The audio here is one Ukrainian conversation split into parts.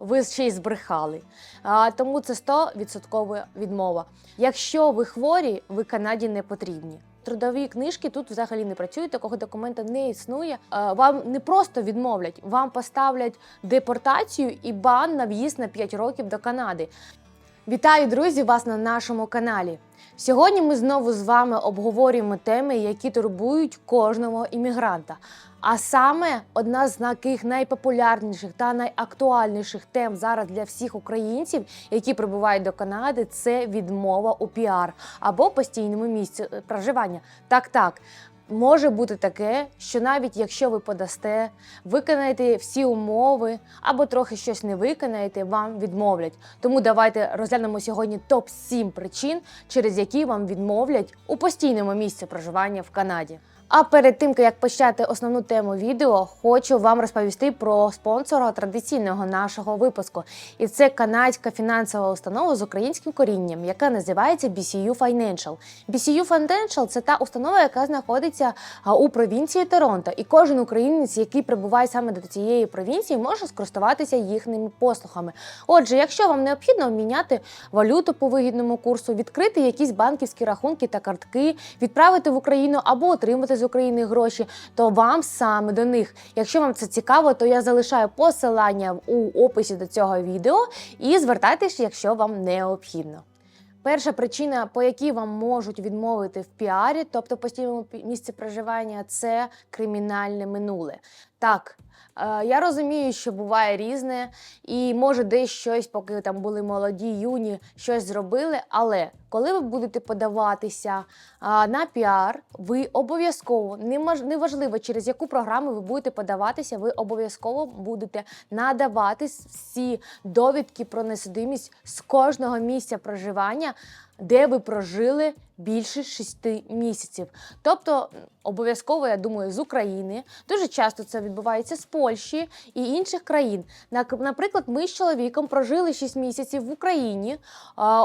ви ще й збрехали. А, тому це 100% відмова. Якщо ви хворі, ви Канаді не потрібні. Трудові книжки тут взагалі не працюють, такого документа не існує. Вам не просто відмовлять, вам поставлять депортацію і бан на в'їзд на 5 років до Канади. Вітаю, друзі, вас на нашому каналі. Сьогодні ми знову з вами обговорюємо теми, які турбують кожного іммігранта. А саме одна з таких найпопулярніших та найактуальніших тем зараз для всіх українців, які прибувають до Канади, це відмова у піар або постійному місці е, проживання. Так, так. Може бути таке, що навіть якщо ви подасте, виконаєте всі умови або трохи щось не виконаєте, вам відмовлять. Тому давайте розглянемо сьогодні топ 7 причин, через які вам відмовлять у постійному місці проживання в Канаді. А перед тим як почати основну тему відео, хочу вам розповісти про спонсора традиційного нашого випуску. І це канадська фінансова установа з українським корінням, яка називається BCU Financial. BCU Financial – це та установа, яка знаходиться у провінції Торонто. І кожен українець, який прибуває саме до цієї провінції, може скористуватися їхніми послугами. Отже, якщо вам необхідно обміняти валюту по вигідному курсу, відкрити якісь банківські рахунки та картки, відправити в Україну або отримати з України гроші, то вам саме до них. Якщо вам це цікаво, то я залишаю посилання у описі до цього відео і звертайтеся, якщо вам необхідно. Перша причина, по якій вам можуть відмовити в піарі, тобто постійному місці проживання, це кримінальне минуле. Так, е, я розумію, що буває різне, і може десь щось, поки там були молоді, юні, щось зробили. Але коли ви будете подаватися на піар, ви обов'язково неважливо, через яку програму ви будете подаватися, ви обов'язково будете надавати всі довідки про несудимість з кожного місця проживання, де ви прожили більше 6 місяців. Тобто, обов'язково, я думаю, з України. Дуже часто це відбувається з Польщі і інших країн. Наприклад, ми з чоловіком прожили 6 місяців в Україні,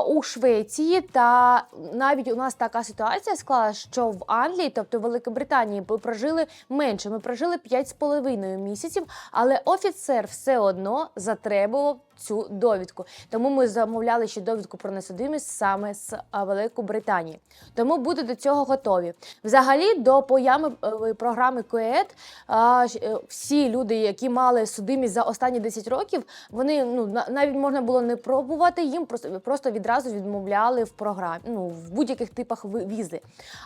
у Швеції, та навіть у нас така ситуація склалася, що в Англії, тобто в Великобританії, ми прожили менше. Ми прожили 5,5 місяців, але офіцер все одно затребував цю довідку. Тому ми замовляли ще довідку про несудимість саме з Великобританії. Тому будете до цього готові. Взагалі, до появи е, програми КОЕД е, всі люди, які мали судимість за останні 10 років, вони ну на- навіть можна було не пробувати їм, просто просто відразу відмовляли в програмі, ну в будь-яких типах візи.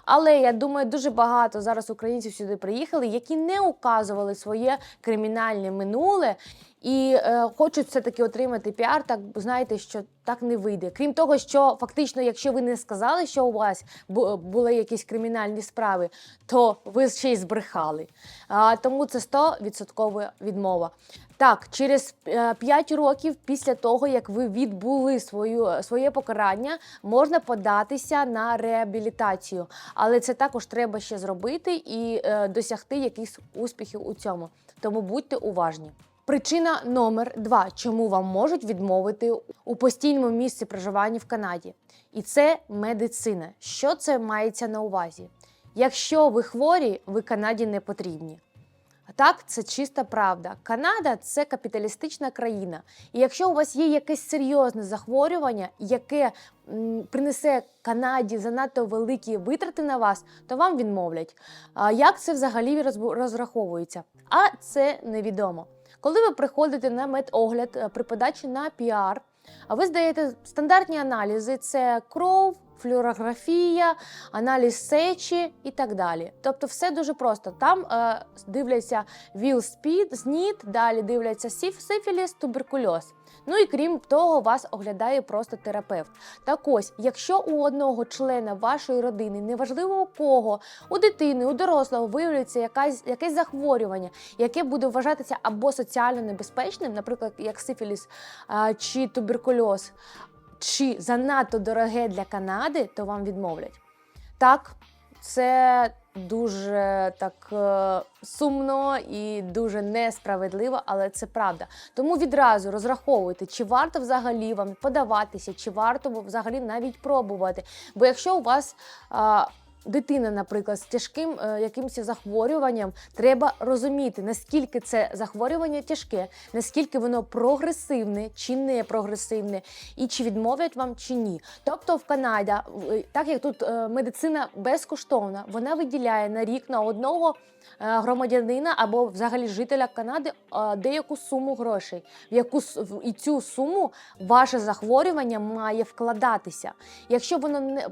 Але я думаю, дуже багато зараз українців сюди приїхали, які не указували своє кримінальне минуле. І е, хочуть все-таки отримати піар, так знаєте, що так не вийде. Крім того, що фактично, якщо ви не сказали, що у вас були якісь кримінальні справи, то ви ще й збрехали. А, тому це 100% відмова. Так, через 5 років після того, як ви відбули свою, своє покарання, можна податися на реабілітацію. Але це також треба ще зробити і е, досягти якихось успіхів у цьому. Тому будьте уважні. Причина номер два, чому вам можуть відмовити у постійному місці проживання в Канаді, і це медицина. Що це мається на увазі? Якщо ви хворі, ви Канаді не потрібні. Так, це чиста правда. Канада це капіталістична країна. І якщо у вас є якесь серйозне захворювання, яке принесе Канаді занадто великі витрати на вас, то вам відмовлять. А як це взагалі розраховується? А це невідомо. Коли ви приходите на медогляд е, при подачі на піар, а ви здаєте стандартні аналізи: це кров, флюорографія, аналіз сечі і так далі. Тобто, все дуже просто. Там е, дивляться ВІЛ-СПІД, СНІД, далі дивляться сиф- сифіліс, туберкульоз. Ну і крім того, вас оглядає просто терапевт. Так ось, якщо у одного члена вашої родини, неважливо у кого, у дитини, у дорослого виявляється якась, якесь захворювання, яке буде вважатися або соціально небезпечним, наприклад, як сифіліс а, чи туберкульоз, чи занадто дороге для Канади, то вам відмовлять. Так, це дуже так е, сумно і дуже несправедливо, але це правда. Тому відразу розраховуйте, чи варто взагалі вам подаватися, чи варто взагалі навіть пробувати. Бо якщо у вас. Дитина, наприклад, з тяжким е, якимось захворюванням, треба розуміти, наскільки це захворювання тяжке, наскільки воно прогресивне чи не прогресивне, і чи відмовлять вам чи ні. Тобто в Канаді, так як тут е, медицина безкоштовна, вона виділяє на рік на одного е, громадянина або взагалі жителя Канади е, деяку суму грошей, в яку і цю суму ваше захворювання має вкладатися. Якщо воно не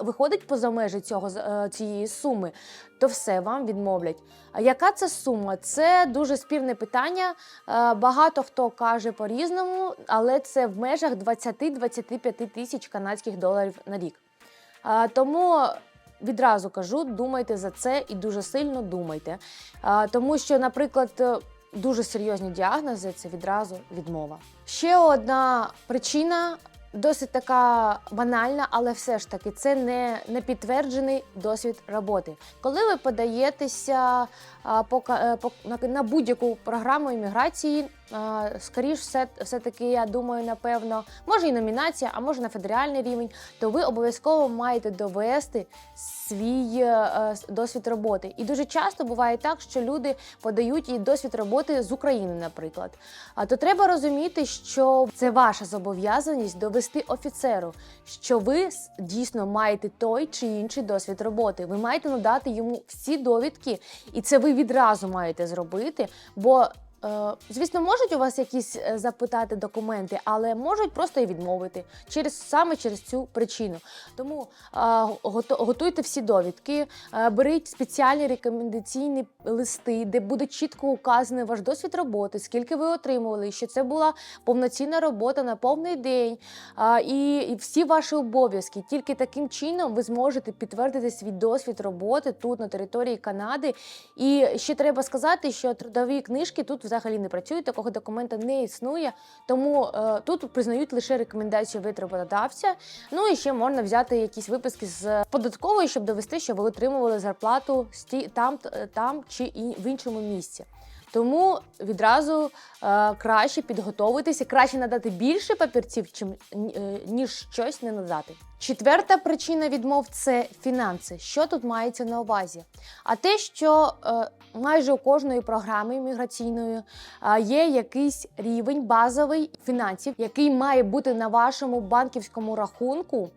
виходить поза межі цього е, цієї суми, то все вам відмовлять. А яка це сума? Це дуже спірне питання. Е, Багато хто каже по-різному, але це в межах 20-25 тисяч канадських доларів на рік. Е, Тому відразу кажу, думайте за це і дуже сильно думайте. Е, Тому що, наприклад, е, дуже серйозні діагнози це відразу відмова. Ще одна причина. Досить така банальна, але все ж таки це не, не підтверджений досвід роботи. Коли ви подаєтеся а, по, е, по, на, на будь-яку програму імміграції, скоріш все, все-таки, я думаю, напевно, може і номінація, а може на федеральний рівень, то ви обов'язково маєте довести свій е, е, досвід роботи. І дуже часто буває так, що люди подають і досвід роботи з України, наприклад. А то треба розуміти, що це ваша зобов'язаність довести офіцеру, що ви дійсно маєте той чи інший досвід роботи. Ви маєте надати йому всі довідки, і це ви відразу маєте зробити. Бо Звісно, можуть у вас якісь е, запитати документи, але можуть просто і відмовити через саме через цю причину. Тому е, готуйте всі довідки, е, беріть спеціальні рекомендаційні листи, де буде чітко указаний ваш досвід роботи, скільки ви отримували, що це була повноцінна робота на повний день, і всі ваші обов'язки. Тільки таким чином ви зможете підтвердити свій досвід роботи тут на території Канади. І ще треба сказати, що трудові книжки тут взагалі не працює, такого документа не існує. Тому е, тут признають лише рекомендації від роботодавця. Ну і ще можна взяти якісь виписки з податкової, щоб довести, що ви отримували зарплату там, там чи в іншому місці. Тому відразу е, краще підготовитися, краще надати більше папірців, чим е, ніж щось не надати. Четверта причина відмов це фінанси. Що тут мається на увазі? А те, що е, майже у кожної програми імміграційної е, є якийсь рівень базовий фінансів, який має бути на вашому банківському рахунку.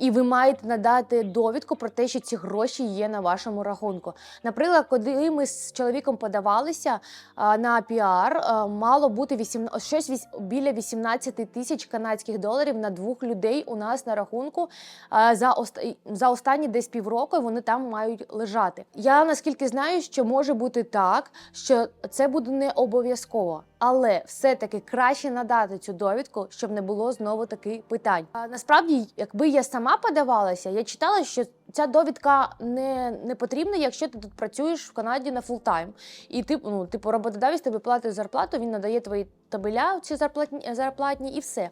І ви маєте надати довідку про те, що ці гроші є на вашому рахунку. Наприклад, коли ми з чоловіком подавалися на піар, мало бути 18, щось біля 18 тисяч канадських доларів на двох людей у нас на рахунку за, за останні десь півроку. Вони там мають лежати. Я наскільки знаю, що може бути так, що це буде не обов'язково. Але все-таки краще надати цю довідку, щоб не було знову таких питань. А насправді, якби я сама подавалася, я читала, що ця довідка не, не потрібна, якщо ти тут працюєш в Канаді на фултайм. І ти, ну, типу, роботодавець тобі платить зарплату, він надає твої табеля, ці зарплатні, зарплатні і все.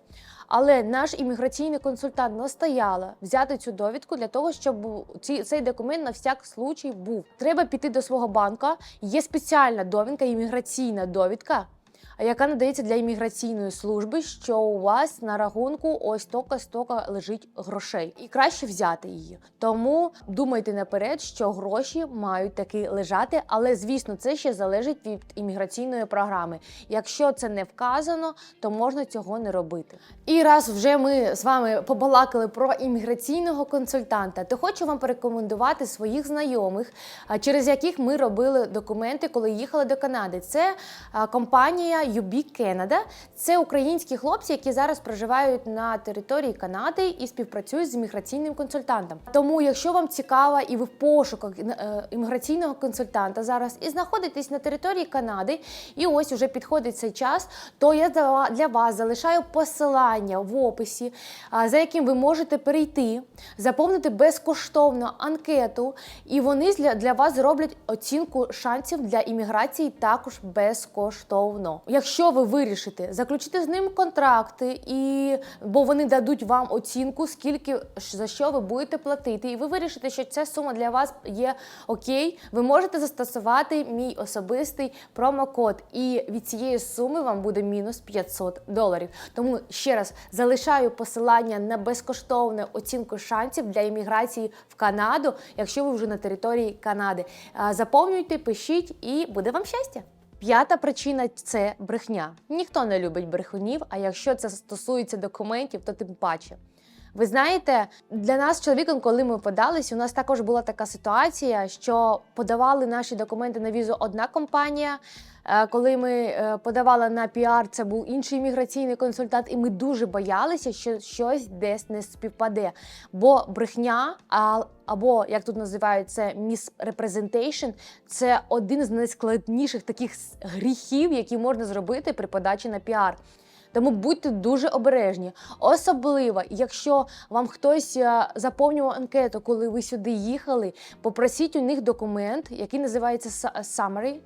Але наш імміграційний консультант настояла взяти цю довідку для того, щоб ці, цей документ на всяк случай був. Треба піти до свого банка. Є спеціальна довідка, імміграційна довідка яка надається для імміграційної служби, що у вас на рахунку ось тока стока лежить грошей, і краще взяти її. Тому думайте наперед, що гроші мають таки лежати, але звісно, це ще залежить від імміграційної програми. Якщо це не вказано, то можна цього не робити. І раз вже ми з вами побалакали про імміграційного консультанта, то хочу вам порекомендувати своїх знайомих, через яких ми робили документи, коли їхали до Канади. Це компанія UB Canada. Це українські хлопці, які зараз проживають на території Канади і співпрацюють з імміграційним консультантом. Тому, якщо вам цікаво і ви в пошуках е, імміграційного консультанта зараз і знаходитесь на території Канади, і ось уже підходить цей час, то я для вас залишаю посилання в описі, за яким ви можете перейти, заповнити безкоштовно анкету, і вони для, вас зроблять оцінку шансів для імміграції також безкоштовно. Якщо ви вирішите заключити з ним контракти, і бо вони дадуть вам оцінку, скільки за що ви будете платити, і ви вирішите, що ця сума для вас є окей, ви можете застосувати мій особистий промокод, і від цієї суми вам буде мінус 500 доларів. Тому ще раз залишаю посилання на безкоштовну оцінку шансів для імміграції в Канаду, якщо ви вже на території Канади. Заповнюйте, пишіть, і буде вам щастя. П'ята причина це брехня. Ніхто не любить брехунів, а якщо це стосується документів, то тим паче. Ви знаєте, для нас чоловіком, коли ми подались, у нас також була така ситуація, що подавали наші документи на візу одна компанія. Е, Коли ми е, подавали на піар, це був інший імміграційний консультант, і ми дуже боялися, що щось десь не співпаде. Бо брехня, або як тут називають це misrepresentation, це один з найскладніших таких гріхів, які можна зробити при подачі на піар. Тому будьте дуже обережні. Особливо, якщо вам хтось е, заповнював анкету, коли ви сюди їхали, попросіть у них документ, який називається summary.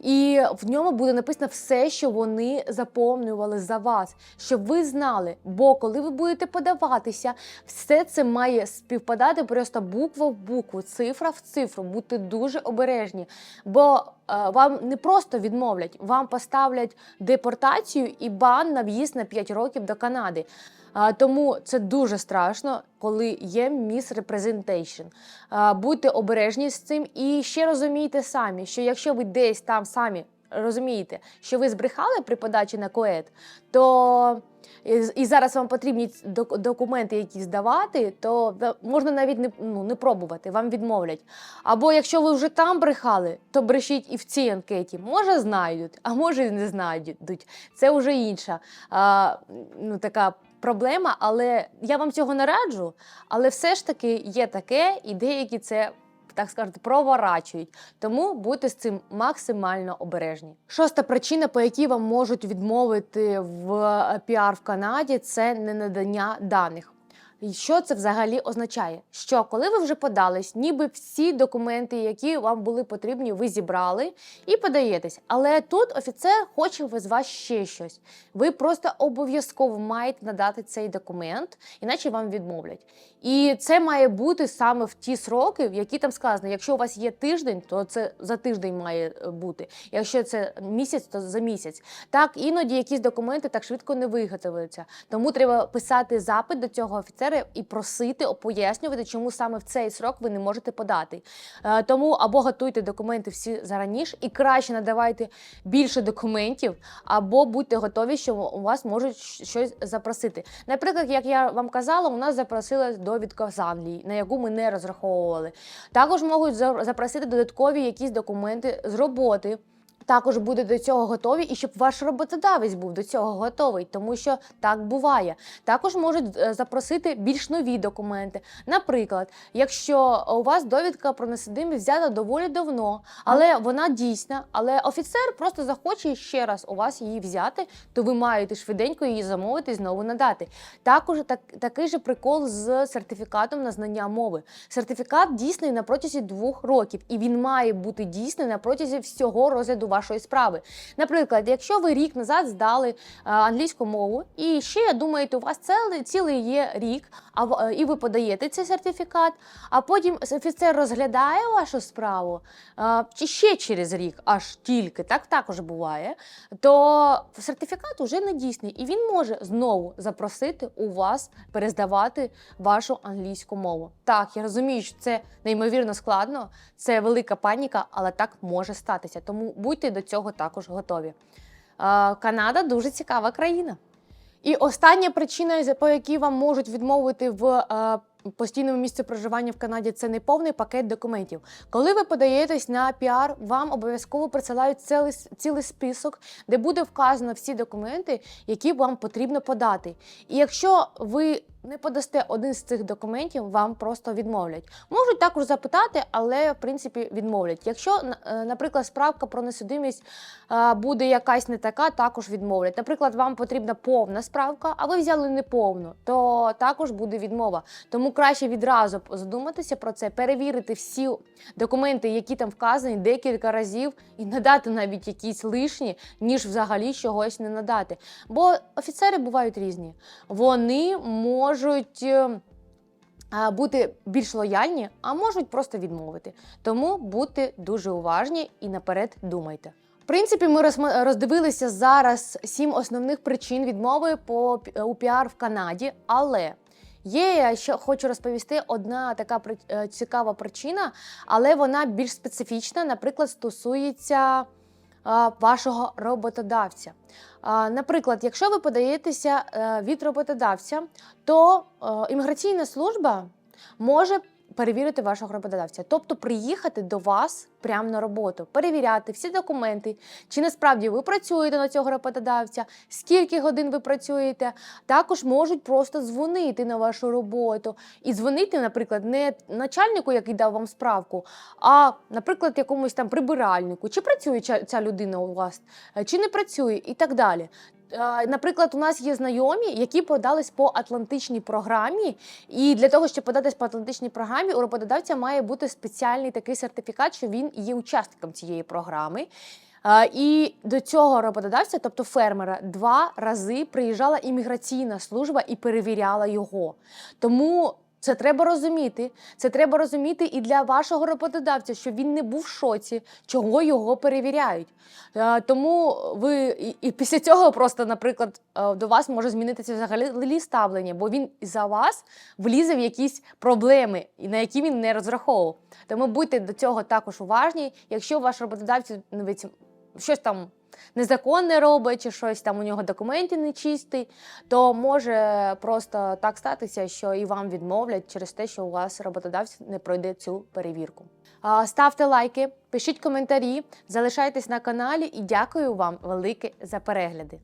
І в ньому буде написано все, що вони заповнювали за вас, щоб ви знали. Бо коли ви будете подаватися, все це має співпадати просто буква в букву, цифра в цифру. Будьте дуже обережні. Бо е, вам не просто відмовлять, вам поставлять депортацію і бан на в'їзд на 5 років до Канади. Тому це дуже страшно, коли є. А, Будьте обережні з цим і ще розумійте самі, що якщо ви десь там самі розумієте, що ви збрехали при подачі на коет, то і, зараз вам потрібні документи якісь здавати, то можна навіть не, ну, не пробувати, вам відмовлять. Або якщо ви вже там брехали, то брешіть і в цій анкеті. Може знайдуть, а може і не знайдуть. Це вже інша а, ну, така проблема, але я вам цього не раджу. Але все ж таки є таке, і деякі це. Так скажете, проворачують, тому будьте з цим максимально обережні. Шоста причина, по якій вам можуть відмовити в е, піар в Канаді, це не надання даних. І що це взагалі означає? Що коли ви вже подались, ніби всі документи, які вам були потрібні, ви зібрали і подаєтесь. Але тут офіцер хоче з вас ще щось. Ви просто обов'язково маєте надати цей документ, іначе вам відмовлять. І це має бути саме в ті сроки, в які там сказано. Якщо у вас є тиждень, то це за тиждень має е, бути. Якщо це місяць, то за місяць. Так іноді якісь документи так швидко не виготовляються. Тому треба писати запит до цього офіцера і просити пояснювати, чому саме в цей срок ви не можете подати. Е, Тому або готуйте документи всі зараніше і краще надавайте більше документів, або будьте готові, що у вас можуть щось запросити. Наприклад, як я вам казала, у нас запросила довідка з Англії, на яку ми не розраховували. Також можуть за- запросити додаткові якісь документи з роботи. Також буде до цього готові, і щоб ваш роботодавець був до цього готовий, тому що так буває. Також можуть е, запросити більш нові документи. Наприклад, якщо у вас довідка про несудимість взята доволі давно, але вона дійсна, але офіцер просто захоче ще раз у вас її взяти, то ви маєте швиденько її замовити і знову надати. Також так, такий же прикол з сертифікатом на знання мови. Сертифікат дійсний на протязі двох років, і він має бути дійсний на протязі всього розгляду вашої справи. Наприклад, якщо ви рік назад здали е, англійську мову, і ще думаєте, у вас цілий, цілий є рік, а е, і ви подаєте цей сертифікат, а потім офіцер розглядає вашу справу, е, чи ще через рік, аж тільки так також буває, то сертифікат уже не дійсний, і він може знову запросити у вас перездавати вашу англійську мову. Так, я розумію, що це неймовірно складно, це велика паніка, але так може статися. Тому будьте до цього також готові. Канада дуже цікава країна. І остання причина, по якій вам можуть відмовити в е, постійному місці проживання в Канаді, це неповний пакет документів. Коли ви подаєтесь на піар, вам обов'язково присилають цілий, цілий список, де буде вказано всі документи, які вам потрібно подати. І якщо ви не подасте один з цих документів, вам просто відмовлять. Можуть також запитати, але в принципі відмовлять. Якщо, е, наприклад, справка про несудимість е, буде якась не така, також відмовлять. Наприклад, вам потрібна повна справка, а ви взяли неповну, то також буде відмова. Тому краще відразу задуматися про це, перевірити всі документи, які там вказані, декілька разів, і надати навіть якісь лишні, ніж взагалі чогось не надати. Бо офіцери бувають різні. Вони можуть. е, Бути більш лояльні, а можуть просто відмовити. Тому будьте дуже уважні і наперед думайте. В принципі, ми роздивилися зараз сім основних причин відмови по у піар в Канаді, але є ще хочу розповісти одна така е, цікава причина, але вона більш специфічна, наприклад, стосується вашого роботодавця. Наприклад, якщо ви подаєтеся е, від роботодавця, то е, імміграційна служба може перевірити вашого роботодавця, тобто приїхати до вас прямо на роботу, перевіряти всі документи, чи насправді ви працюєте на цього роботодавця, скільки годин ви працюєте. Також можуть просто дзвонити на вашу роботу і дзвонити, наприклад, не начальнику, який дав вам справку, а, наприклад, якомусь там прибиральнику, чи працює ця- людина у вас, е, чи не працює, і так далі. Наприклад, у нас є знайомі, які подались по атлантичній програмі, і для того, щоб податись по атлантичній програмі, у роботодавця має бути спеціальний такий сертифікат, що він є учасником цієї програми. І до цього роботодавця, тобто фермера, два рази приїжджала імміграційна служба і перевіряла його. Тому це треба розуміти. Це треба розуміти і для вашого роботодавця, щоб він не був в шоці, чого його перевіряють. Е, Тому ви і, після цього просто, наприклад, е, до вас може змінитися взагалі ставлення, бо він за вас влізе в якісь проблеми, на які він не розраховував. Тому будьте до цього також уважні. Якщо ваш роботодавець ну, щось там незаконне робить, чи щось там у нього документи не чисті, то може просто так статися, що і вам відмовлять через те, що у вас роботодавець не пройде цю перевірку. Ставте лайки, пишіть коментарі, залишайтесь на каналі і дякую вам велике за перегляди.